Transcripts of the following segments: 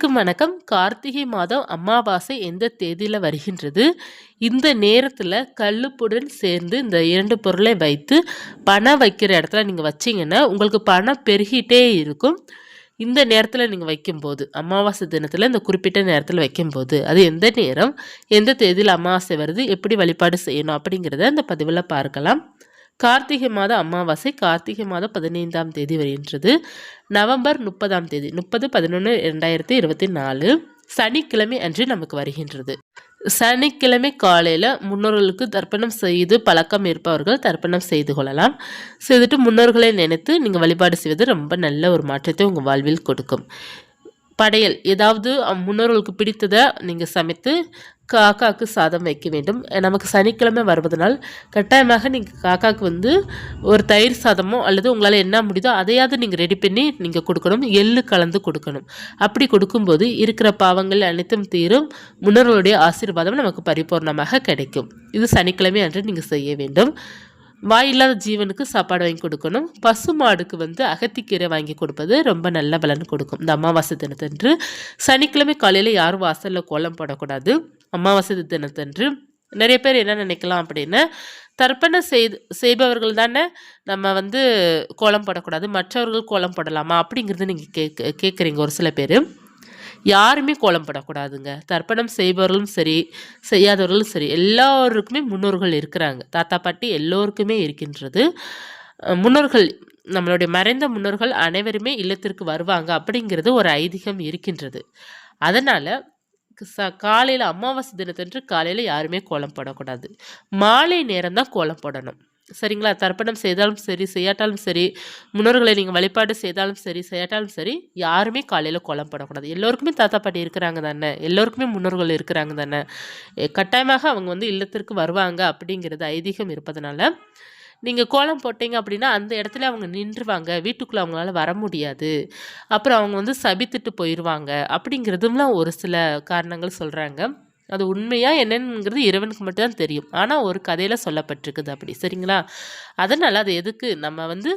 அனைவருக்கும் வணக்கம். கார்த்திகை மாதம் அமாவாசை எந்த தேதியில் வருகின்றது? இந்த நேரத்தில் கல்லுப்புடன் சேர்ந்து இந்த இரண்டு பொருளை வைத்து பணம் வைக்கிற இடத்துல நீங்கள் வச்சிங்கன்னா உங்களுக்கு பணம் பெருகிட்டே இருக்கும். இந்த நேரத்தில் நீங்கள் வைக்கும்போது அமாவாசை தினத்தில் இந்த குறிப்பிட்ட நேரத்தில் வைக்கும்போது அது எந்த நேரம் எந்த தேதியில் அமாவாசை வருது எப்படி வழிபாடு செய்யணும் அப்படிங்கிறத இந்த பதிவில் பார்க்கலாம். கார்த்திகை மாத அமாவாசை கார்த்திகை மாதம் பதினைந்தாம் தேதி வருகின்றது. நவம்பர் முப்பதாம் தேதி முப்பது பதினொன்று ரெண்டாயிரத்தி இருபத்தி நாலு சனிக்கிழமை அன்று நமக்கு வருகின்றது. சனிக்கிழமை காலையில் முன்னோர்களுக்கு தர்ப்பணம் செய்து பழக்கம் இருப்பவர்கள் தர்ப்பணம் செய்து கொள்ளலாம். செய்துட்டு முன்னோர்களை நினைத்து நீங்கள் வழிபாடு செய்வது ரொம்ப நல்ல ஒரு மாற்றத்தை உங்கள் வாழ்வில் கொடுக்கும். படையல் ஏதாவது முன்னோர்களுக்கு பிடித்ததை நீங்கள் சமைத்து காக்காவுக்கு சாதம் வைக்க வேண்டும். நமக்கு சனிக்கிழமை வருவதனால் கட்டாயமாக நீங்கள் காக்காவுக்கு வந்து ஒரு தயிர் சாதமோ அல்லது உங்களால் என்ன முடியுதோ அதையாவது நீங்கள் ரெடி பண்ணி நீங்கள் கொடுக்கணும். எள்ளு கலந்து கொடுக்கணும். அப்படி கொடுக்கும்போது இருக்கிற பாவங்கள் அனைத்தும் தீரும். முன்னோர்களுடைய ஆசீர்வாதம் நமக்கு பரிபூர்ணமாக கிடைக்கும். இது சனிக்கிழமை அன்று நீங்கள் செய்ய வேண்டும். வாயில்லாத ஜீவனுக்கு சாப்பாடு வாங்கி கொடுக்கணும். பசு மாடுக்கு வந்து அகத்திக்கீரை வாங்கி கொடுப்பது ரொம்ப நல்ல பலன் கொடுக்கும். இந்த அமாவாசை தினத்தன்று சனிக்கிழமை காலையில் யாரும் வாசலில் கோலம் போடக்கூடாது. அமாவாசை தினத்தன்று நிறைய பேர் என்ன நினைக்கலாம் அப்படின்னா தர்ப்பணம் செய்து செய்பவர்கள் தானே நம்ம வந்து கோலம் போடக்கூடாது. மற்றவர்கள் கோலம் போடலாமா அப்படிங்கிறது நீங்கள் கேட்க கேட்குறீங்க ஒரு சில பேர். யாருமே கோலம் போடக்கூடாதுங்க. தர்ப்பணம் செய்பவர்களும் சரி செய்யாதவர்களும் சரி எல்லோருக்குமே முன்னோர்கள் இருக்கிறாங்க. தாத்தா பாட்டி எல்லோருக்குமே இருக்கின்றது. முன்னோர்கள் நம்மளுடைய மறைந்த முன்னோர்கள் அனைவருமே இல்லத்திற்கு வருவாங்க அப்படிங்கிறது ஒரு ஐதீகம் இருக்கின்றது. அதனால் ச காலையில் அமாவாசை தினத்தன்று காலையில் யாருமே கோலம் போடக்கூடாது. மாலை நேரம் தான் கோலம் போடணும். சரிங்களா? தர்ப்பணம் செய்தாலும் சரி செய்யாட்டாலும் சரி முன்னோர்களை நீங்கள் வழிபாடு செய்தாலும் சரி செய்யாட்டாலும் சரி யாருமே காலையில் கோலம் போடக்கூடாது. எல்லோருக்குமே தாத்தா பாட்டி இருக்கிறாங்க தானே? எல்லோருக்குமே முன்னோர்கள் இருக்கிறாங்க தானே? கட்டாயமாக அவங்க வந்து இல்லத்திற்கு வருவாங்க அப்படிங்கிறது ஐதீகம் இருப்பதனால நீங்கள் கோலம் போட்டீங்க அப்படின்னா அந்த இடத்துல அவங்க நின்றுவாங்க. வீட்டுக்குள்ளே அவங்களால வர முடியாது. அப்புறம் அவங்க வந்து சபித்துட்டு போயிடுவாங்க அப்படிங்கிறதும்லாம் ஒரு சில காரணங்கள் சொல்கிறாங்க அது உண்மையாக என்னங்கிறது இறைவனுக்கு மட்டும்தான் தெரியும். ஆனால் ஒரு கதையில் சொல்லப்பட்டிருக்குது அப்படி. சரிங்களா? அதனால் அது எதுக்கு? நம்ம வந்து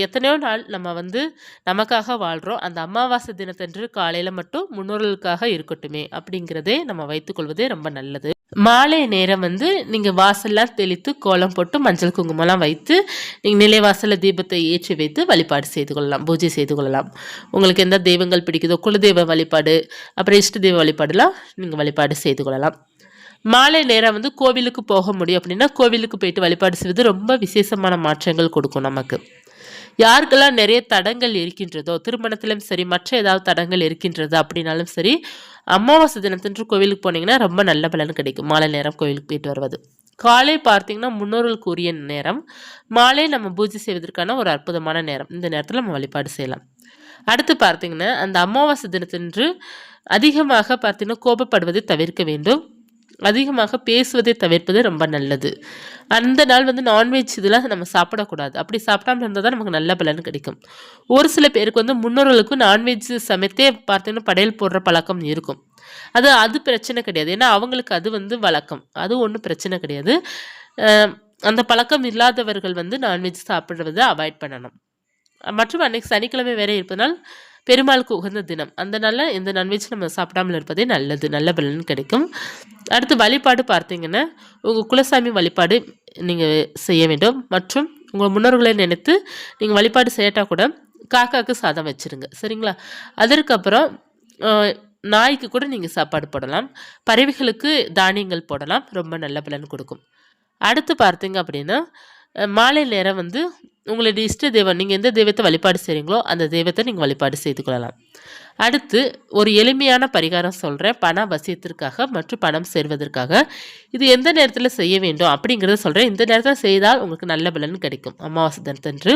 எத்தனையோ நாள் நம்ம வந்து நமக்காக வாழ்கிறோம் அந்த அமாவாசை தினத்தன்று காலையில் மட்டும் முன்னோர்களுக்காக இருக்கட்டுமே அப்படிங்கிறதே நம்ம வைத்துக்கொள்வதே ரொம்ப நல்லது. மாலை நேரம் வந்து நீங்கள் வாசல்லாம் தெளித்து கோலம் போட்டு மஞ்சள் குங்குமம்லாம் வைத்து நீங்கள் நிலைவாசலில் தீபத்தை ஏற்றி வைத்து வழிபாடு செய்து கொள்ளலாம் பூஜை செய்து கொள்ளலாம். உங்களுக்கு எந்த தெய்வங்கள் பிடிக்குதோ குலதெய்வ வழிபாடு அப்புறம் இஷ்ட தெய்வ வழிபாடுலாம் நீங்கள் வழிபாடு செய்து கொள்ளலாம். மாலை நேரம் வந்து கோவிலுக்கு போக முடியும் அப்படின்னா கோவிலுக்கு போயிட்டு வழிபாடு செய்வது ரொம்ப விசேஷமான மாற்றங்கள் கொடுக்கும் நமக்கு. யாருக்கெல்லாம் நிறைய தடங்கள் இருக்கின்றதோ திருமணத்திலும் சரி மற்ற ஏதாவது தடங்கள் இருக்கின்றது அப்படின்னாலும் சரி அமாவாசை தினத்தன்று கோவிலுக்கு போனீங்கன்னா ரொம்ப நல்ல பலன் கிடைக்கும். மாலை நேரம் கோவிலுக்கு போயிட்டு வருவது. காலை பார்த்தீங்கன்னா முன்னோர்களுக்கு உரிய நேரம். மாலை நம்ம பூஜை செய்வதற்கான ஒரு அற்புதமான நேரம். இந்த நேரத்தில் நம்ம வழிபாடு செய்யலாம். அடுத்து பார்த்தீங்கன்னா அந்த அமாவாசை தினத்தன்று அதிகமாக பார்த்தீங்கன்னா கோபப்படுவதை தவிர்க்க வேண்டும். அதிகமாக பேசுவதை தவிர்ப்பது ரொம்ப நல்லது. அந்த நாள் வந்து நான்வெஜ் இதெல்லாம் நம்ம சாப்பிடக்கூடாது. அப்படி சாப்பிடாமல் இருந்தால் தான் நமக்கு நல்ல பலன் கிடைக்கும். ஒரு சில பேருக்கு வந்து முன்னோர்களுக்கும் நான்வெஜ் சமைத்தே பார்த்தீங்கன்னா படையல் போடுற பழக்கம் இருக்கும். அது அது பிரச்சனை கிடையாது. ஏன்னா அவங்களுக்கு அது வந்து வழக்கம். அது ஒன்றும் பிரச்சனை கிடையாது. அந்த பழக்கம் இல்லாதவர்கள் வந்து நான்வெஜ் சாப்பிட்றதை அவாய்ட் பண்ணணும். மற்றும் அன்னைக்கு சனிக்கிழமை வேற இருப்பதனால் பெருமாளுக்கு உகந்த தினம். அந்த நாளில் இந்த நான்வெஜ் நம்ம சாப்பிடாமல் இருப்பதே நல்லது. நல்ல பலன் கிடைக்கும். அடுத்து வழிபாடு பார்த்தீங்கன்னா உங்கள் குலசாமி வழிபாடு நீங்கள் செய்ய வேண்டும். மற்றும் உங்கள் முன்னோர்களை நினைத்து நீங்கள் வழிபாடு செய்யட்டால் கூட காக்காவுக்கு சாதம் வச்சுருங்க. சரிங்களா? அதற்கப்புறம் நாய்க்கு கூட நீங்கள் சாப்பாடு போடலாம். பறவைகளுக்கு தானியங்கள் போடலாம். ரொம்ப நல்ல பலன் கொடுக்கும். அடுத்து பார்த்தீங்க அப்படின்னா மாலை நேரம் வந்து உங்களுடைய இஷ்ட தெய்வம் நீங்கள் எந்த தெய்வத்தை வழிபாடு செய்கிறீங்களோ அந்த தெய்வத்தை நீங்கள் வழிபாடு செய்து கொள்ளலாம். அடுத்து ஒரு எளிமையான பரிகாரம் சொல்கிறேன் பண வசியத்திற்காக மற்றும் பணம் சேர்வதற்காக. இது எந்த நேரத்தில் செய்ய வேண்டும் அப்படிங்கிறத சொல்கிறேன் இந்த நேரத்தில் செய்தால் உங்களுக்கு நல்ல பலன் கிடைக்கும். அமாவாசை தினத்தன்று.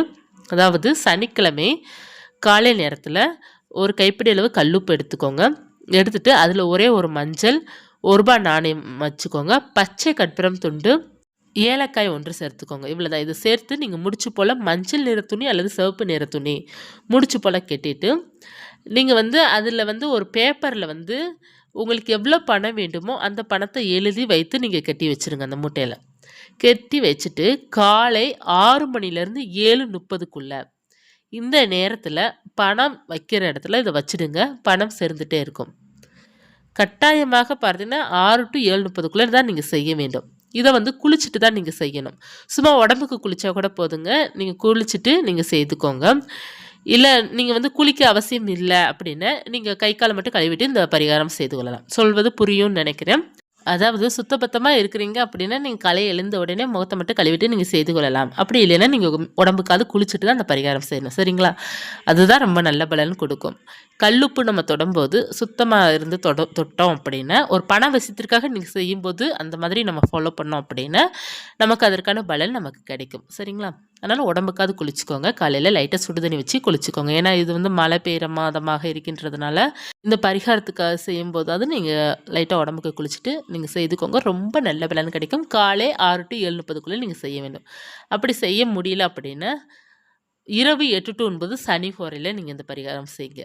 அதாவது சனிக்கிழமை காலை நேரத்தில் ஒரு கைப்பிடி அளவு கல்லுப்பு எடுத்துக்கோங்க. எடுத்துகிட்டு அதில் ஒரே ஒரு மஞ்சள் ஒரு ரூபாய் நாணயம் வச்சுக்கோங்க. பச்சை கற்பூரம் துண்டு ஏலக்காய் ஒன்று சேர்த்துக்கோங்க. இவ்வளோதான் இது சேர்த்து நீங்கள் முடிச்சு போல் மஞ்சள் நிற துணி அல்லது சிவப்பு நிற துணி முடிச்சு போல் கெட்டிட்டு நீங்கள் வந்து அதில் வந்து ஒரு பேப்பரில் வந்து உங்களுக்கு எவ்வளோ பணம் வேண்டுமோ அந்த பணத்தை எழுதி வைத்து நீங்கள் கட்டி வச்சுருங்க அந்த மூட்டையில். கட்டி வச்சுட்டு காலை ஆறு மணிலேருந்து ஏழு முப்பதுக்குள்ளே இந்த நேரத்தில் பணம் வைக்கிற இடத்துல இதை வச்சுடுங்க. பணம் சேர்ந்துகிட்டே இருக்கும். கட்டாயமாக பார்த்தீங்கன்னா ஆறு டு ஏழு முப்பதுக்குள்ளே தான் நீங்கள் செய்ய வேண்டும். இதை வந்து குளிச்சுட்டு தான் நீங்கள் செய்யணும். சும்மா உடம்புக்கு குளித்தா கூட போதுங்க. நீங்கள் குளிச்சுட்டு நீங்கள் செய்துக்கோங்க. இல்லை நீங்கள் வந்து குளிக்க அவசியம் இல்லை அப்படின்னு நீங்கள் கை காலை மட்டும் கழுவிட்டு இந்த பரிகாரம் செய்து கொள்ளலாம். சொல்வது புரியும்னு நினைக்கிறேன். அதாவது சுத்தபத்தமாக இருக்கிறீங்க அப்படின்னா நீங்கள் கலை எழுந்த உடனே முகத்தை மட்டும் கழுவிட்டு நீங்கள் செய்து கொள்ளலாம். அப்படி இல்லைன்னா நீங்கள் உடம்புக்காவது குளிச்சுட்டு தான் அந்த பரிகாரம் செய்யணும். சரிங்களா? அதுதான் ரொம்ப நல்ல பலன் கொடுக்கும். கல்லுப்பு நம்ம தொடும்போது சுத்தமாக இருந்து தொட தொட்டோம் அப்படின்னா ஒரு பண விஷயத்திற்காக நீங்கள் செய்யும்போது அந்த மாதிரி நம்ம ஃபாலோ பண்ணோம் அப்படின்னா நமக்கு அதற்கான பலன் நமக்கு கிடைக்கும். சரிங்களா? அதனால் உடம்புக்காவது குளிச்சுக்கோங்க. காலையில் லைட்டாக சுடுதண்ணி வச்சு குளிச்சுக்கோங்க. ஏன்னா இது வந்து மழை பெய்கிற மாதமாக இருக்கின்றதுனால இந்த பரிகாரத்துக்காக செய்யும்போதாவது நீங்கள் லைட்டாக உடம்புக்கு குளிச்சுட்டு நீங்கள் செய்துக்கோங்க. ரொம்ப நல்ல பலன் கிடைக்கும். காலை ஆறு டு ஏழு முப்பதுக்குள்ளே நீங்கள் செய்ய வேண்டும். அப்படி செய்ய முடியல அப்படின்னா இரவு எட்டு டு ஒன்பது சனி ஹோரையில் நீங்கள் இந்த பரிகாரம் செய்யுங்க.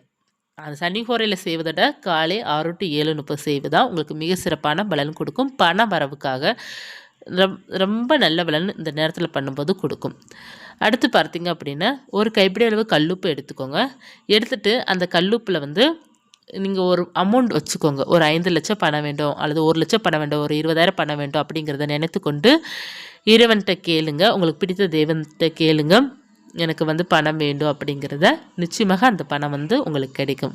அந்த சனி ஹோரையில் செய்வதோட காலை ஆறு டு ஏழு முப்பது செய்வதான் உங்களுக்கு மிக சிறப்பான பலன் கொடுக்கும். பண வரவுக்காக ரொம்ப நல்ல பலன் இந்த நேரத்தில் பண்ணும்போது கொடுக்கும். அடுத்து பார்த்தீங்க அப்படின்னா ஒரு கைப்பிடி அளவு கல்லுப்பு எடுத்துக்கோங்க. எடுத்துகிட்டு அந்த கல்லுப்பில் வந்து நீங்கள் ஒரு அமௌண்ட் வச்சுக்கோங்க. ஒரு ஐந்து லட்சம் பணம் வேண்டும் அல்லது ஒரு லட்சம் பணம் வேண்டும் ஒரு இருபதாயிரம் பணம் வேண்டும் அப்படிங்கிறத நினைத்து கொண்டு இறைவன்கிட்ட கேளுங்க. உங்களுக்கு பிடித்த தெய்வன்கிட்ட கேளுங்க. எனக்கு வந்து பணம் வேண்டும் அப்படிங்கிறத நிச்சயமாக அந்த பணம் வந்து உங்களுக்கு கிடைக்கும்.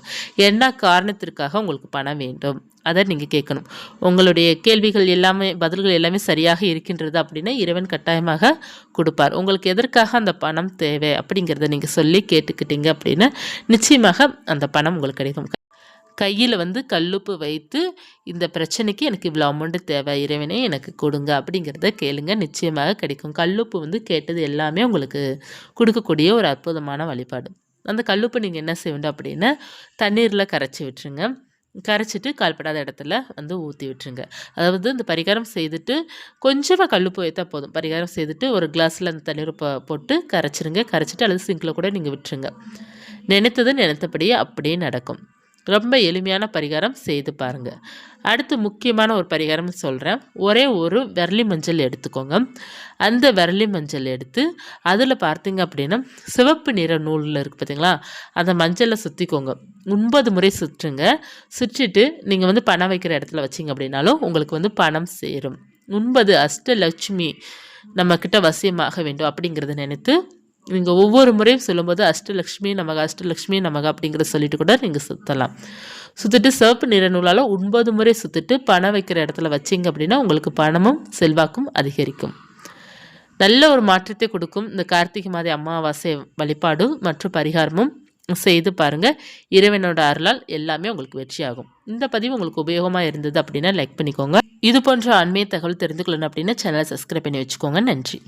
என்ன காரணத்திற்காக உங்களுக்கு பணம் வேண்டும்? அதை நீங்கள் கேட்கணும். உங்களுடைய கேள்விகள் எல்லாமே பதில்கள் எல்லாமே சரியாக இருக்கின்றது அப்படின்னா இறைவன் கட்டாயமாக கொடுப்பார். உங்களுக்கு எதற்காக அந்த பணம் தேவை அப்படிங்கிறத நீங்கள் சொல்லி கேட்டுக்கிட்டீங்க அப்படின்னா நிச்சயமாக அந்த பணம் உங்களுக்கு கிடைக்கும். கையில் வந்து கல்லுப்பு வைத்து இந்த பிரச்சனைக்கு எனக்கு இவ்வளோ அமௌண்ட்டு தேவை இறைவனே எனக்கு கொடுங்க அப்படிங்கிறத கேளுங்க. நிச்சயமாக கிடைக்கும். கல்லுப்பு வந்து கேட்டது எல்லாமே உங்களுக்கு கொடுக்கக்கூடிய ஒரு அற்புதமான வழிபாடு. அந்த கல்லுப்பு நீங்கள் என்ன செய்யணும் அப்படின்னா தண்ணீரில் கரைச்சி விட்டுருங்க. கரைச்சிட்டு கால்படாத இடத்துல வந்து ஊற்றி விட்டுருங்க. அதாவது இந்த பரிகாரம் செய்துட்டு கொஞ்சமாக கல்லுப்பு வைத்தா போதும். பரிகாரம் செய்துட்டு ஒரு கிளாஸில் அந்த தண்ணீர் போட்டு கரைச்சிருங்க. கரைச்சிட்டு அல்லது சிங்கில் கூட நீங்கள் விட்டுருங்க. நினைத்தது நினைத்தபடியே அப்படியே நடக்கும். ரொம்ப எளிமையான பரிகாரம் செய்து பாருங்கள் அடுத்து முக்கியமான ஒரு பரிகாரம் சொல்கிறேன் ஒரே ஒரு விரலி மஞ்சள் எடுத்துக்கோங்க. அந்த விரலி மஞ்சள் எடுத்து அதில் பார்த்தீங்க அப்படின்னா சிவப்பு நிற நூலில் இருக்குது பார்த்தீங்களா அந்த மஞ்சளை சுற்றிக்கோங்க ஒன்பது முறை சுற்றுங்க. சுற்றிட்டு நீங்கள் வந்து பணம் வைக்கிற இடத்துல வச்சிங்க அப்படின்னாலும் உங்களுக்கு வந்து பணம் சேரும். ஒன்பது அஷ்டலட்சுமி நம்மக்கிட்ட வசியமாக வேண்டும் அப்படிங்கிறத நினைத்து நீங்கள் ஒவ்வொரு முறையும் சொல்லும்போது அஷ்டலக்ஷ்மி நமக அஷ்டலக்ஷ்மி நமக அப்படிங்கிற சொல்லிட்டு கூட நீங்கள் சுற்றலாம் சுற்றிட்டு சிவப்பு நிற நூலால் ஒன்பது முறை சுற்றிட்டு பணம் வைக்கிற இடத்துல வச்சிங்க அப்படின்னா உங்களுக்கு பணமும் செல்வாக்கும் அதிகரிக்கும். நல்ல ஒரு மாற்றத்தை கொடுக்கும். இந்த கார்த்திகை மாத அமாவாசை வழிபாடும் மற்றும் பரிகாரமும் செய்து பாருங்கள் இறைவனோட அருளால் எல்லாமே உங்களுக்கு வெற்றியாகும். இந்த பதிவு உங்களுக்கு உபயோகமாக இருந்தது அப்படின்னா லைக் பண்ணிக்கோங்க. இது போன்ற அண்மைய தகவல் தெரிந்து கொள்ளணும் அப்படின்னா சேனலை சப்ஸ்கிரைப் பண்ணி வச்சுக்கோங்க. நன்றி.